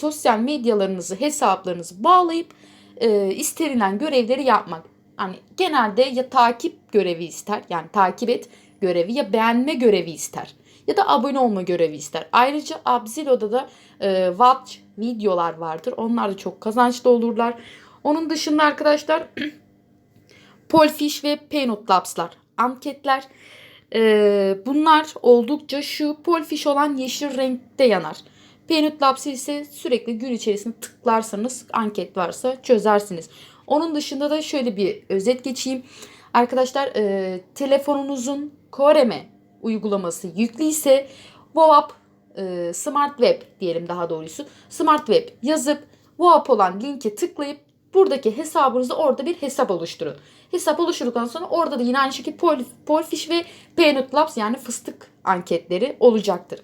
sosyal medyalarınızı, hesaplarınızı bağlayıp e, istenilen görevleri yapmak. Hani genelde ya takip görevi ister, yani takip et görevi ya beğenme görevi ister ya da abone olma görevi ister. Ayrıca Abzilo'da da e, watch videolar vardır. Onlar da çok kazançlı olurlar. Onun dışında arkadaşlar Polfish ve Peanut Labs'lar, anketler. e, bunlar oldukça şu Polfish olan yeşil renkte yanar. Peanut Labs ise sürekli gün içerisinde tıklarsanız anket varsa çözersiniz. Onun dışında da şöyle bir özet geçeyim. Arkadaşlar e, telefonunuzun Koreme uygulaması yüklü ise e, Smart Web diyelim daha doğrusu. Smart Web yazıp WhatsApp olan linke tıklayıp buradaki hesabınızda orada bir hesap oluşturun. Hesap oluşturduktan sonra orada da yine aynı şekilde Pol, Polfish ve Peanut Labs yani fıstık anketleri olacaktır.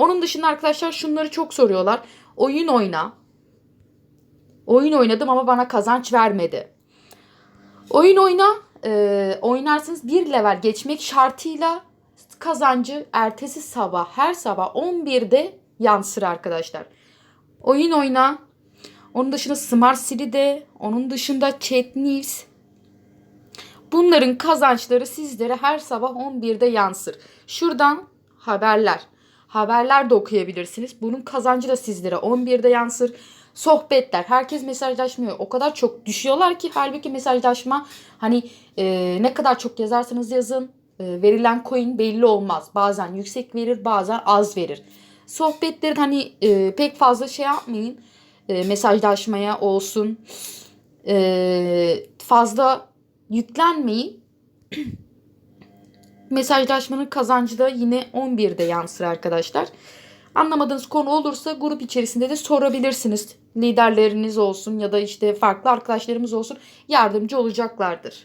Onun dışında arkadaşlar şunları çok soruyorlar. Oyun oyna. Oyun oynadım ama bana kazanç vermedi. Oyun oyna. E, oynarsınız bir level geçmek şartıyla kazancı ertesi sabah her sabah 11'de yansır arkadaşlar. Oyun oyna. Onun dışında Smart City'de, onun dışında Chat News. Bunların kazançları sizlere her sabah 11'de yansır. Şuradan haberler. Haberler de okuyabilirsiniz. Bunun kazancı da sizlere 11'de yansır. Sohbetler. Herkes mesajlaşmıyor. O kadar çok düşüyorlar ki halbuki mesajlaşma hani e, ne kadar çok yazarsanız yazın e, verilen coin belli olmaz. Bazen yüksek verir bazen az verir. Sohbetlerin hani e, pek fazla şey yapmayın. E, mesajlaşmaya olsun. E, fazla yüklenmeyin. Mesajlaşmanın kazancı da yine 11'de yansır arkadaşlar. Anlamadığınız konu olursa grup içerisinde de sorabilirsiniz. Liderleriniz olsun ya da işte farklı arkadaşlarımız olsun yardımcı olacaklardır.